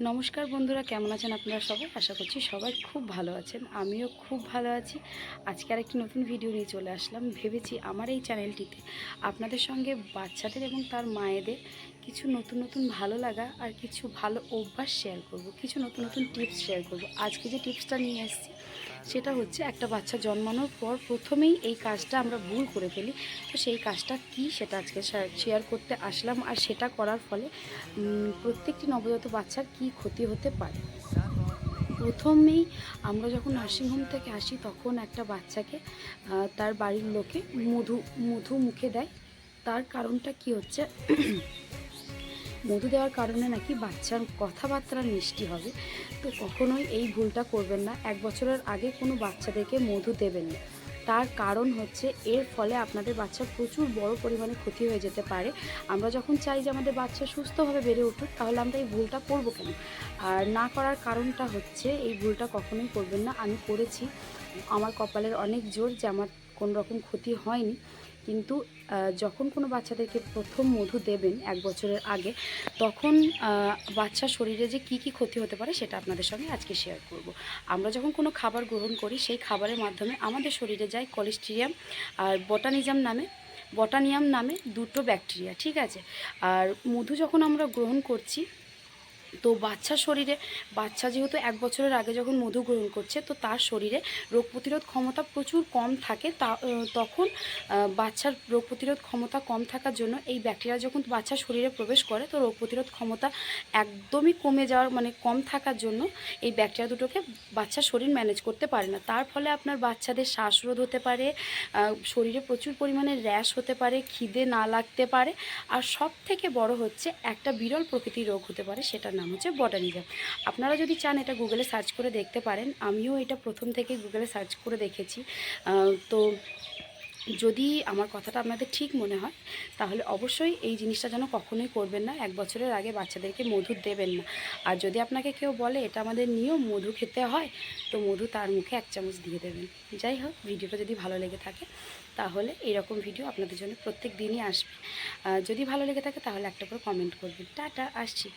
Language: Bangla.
নমস্কার বন্ধুরা, কেমন আছেন আপনারা সবাই? আশা করছি সবাই খুব ভালো আছেন। আমিও খুব ভালো আছি। আজকে আর একটি নতুন ভিডিও নিয়ে চলে আসলাম। ভেবেছি আমার এই চ্যানেলটিতে আপনাদের সঙ্গে বাচ্চাদের এবং তার মায়েদের কিছু নতুন নতুন ভালো লাগা আর কিছু ভালো অভ্যাস শেয়ার করব, কিছু নতুন নতুন টিপস শেয়ার করব। আজকে যে টিপসটা নিয়ে এসেছি সেটা হচ্ছে একটা বাচ্চা জন্মানোর পর প্রথমেই এই কাজটা আমরা ভুল করে ফেলি। তো সেই কাজটা কি সেটা আজকে শেয়ার করতে আসলাম আর সেটা করার ফলে প্রত্যেকটি নবজাত বাচ্চার কি ক্ষতি হতে পারে? প্রথমেই আমরা যখন নার্সিংহোম থেকে আসি, তখন একটা বাচ্চাকে তার বাড়ির লোকে মধু মধু মুখে দেয়। তার কারণটা কি হচ্ছে? মধু দেওয়ার কারণে নাকি বাচ্চার কথাবার্তা মিষ্টি হবে। তো কখনোই এই ভুলটা করবেন না। এক বছরের আগে কোনো বাচ্চাদেরকে মধু দেবেন না। তার কারণ হচ্ছে এর ফলে আপনাদের বাচ্চা প্রচুর বড় পরিমাণে ক্ষতি হয়ে যেতে পারে। আমরা যখন চাই যে আমাদের বাচ্চা সুস্থভাবে বেড়ে উঠুক, তাহলে আমরা এই ভুলটা করব কেন? আর না করার কারণটা হচ্ছে এই ভুলটা কখনোই করবেন না। আমি করেছি। আমার কপালের অনেক জোর যে আমার কোনো রকম ক্ষতি হয়নি। কিন্তু যখন কোনো বাচ্চাদেরকে প্রথম মধু দেবেন এক বছরের আগে তখন আহ, বাচ্চার শরীরে যে কী কী ক্ষতি হতে পারে সেটা আপনাদের সঙ্গে আজকে শেয়ার করব। আমরা যখন কোনো খাবার গ্রহণ করি সেই খাবারের মাধ্যমে আমাদের শরীরে যায় কোলেস্ট্রিয়াম আর বটানিজম নামে বটানিয়াম নামে দুটো ব্যাকটেরিয়া ঠিক আছে? আর মধু যখন আমরা গ্রহণ করছি তো বাচ্চার শরীরে, বাচ্চা যেহেতু এক বছরের আগে যখন মধু গ্রহণ করছে, তো তার শরীরে রোগ প্রতিরোধ ক্ষমতা প্রচুর কম থাকে, তা তখন বাচ্চার রোগ প্রতিরোধ ক্ষমতা কম থাকার জন্য এই ব্যাকটেরিয়া যখন বাচ্চার শরীরে প্রবেশ করে, তো রোগ প্রতিরোধ ক্ষমতা একদমই কমে যাওয়ার মানে কম থাকার জন্য এই ব্যাকটেরিয়া দুটোকে বাচ্চার শরীর ম্যানেজ করতে পারে না। তার ফলে আপনার বাচ্চাদের শ্বাসরোধ হতে পারে শরীরে প্রচুর পরিমাণে র্যাশ হতে পারে, খিদে না লাগতে পারে, আর সব থেকে বড় হচ্ছে একটা বিরল প্রকৃতির রোগ হতে পারে, সেটার নাম হচ্ছে বটানিজম আপনারা যদি চান এটা গুগলে সার্চ করে দেখতে পারেন, আমিও এটা প্রথম থেকে গুগলে সার্চ করে দেখেছি। তো যদি আমার কথাটা আপনাদের ঠিক মনে হয়, তাহলে অবশ্যই এই জিনিসটা যেন কখনোই করবেন না, এক বছরের আগে বাচ্চাদেরকে মধু দেবেন না। আর যদি আপনাকে কেউ বলে এটা আমাদের নিয়ম, মধু খেতে হয়, তো মধু তার মুখে এক চামচ দিয়ে দেবেন। যাই হোক, ভিডিওটা যদি ভালো লেগে থাকে, তাহলে এরকম ভিডিও আপনাদের জন্য প্রত্যেক দিনই আসবে। যদি ভালো লেগে থাকে, তাহলে একটা করে কমেন্ট করবেন। টাটা, আসছি।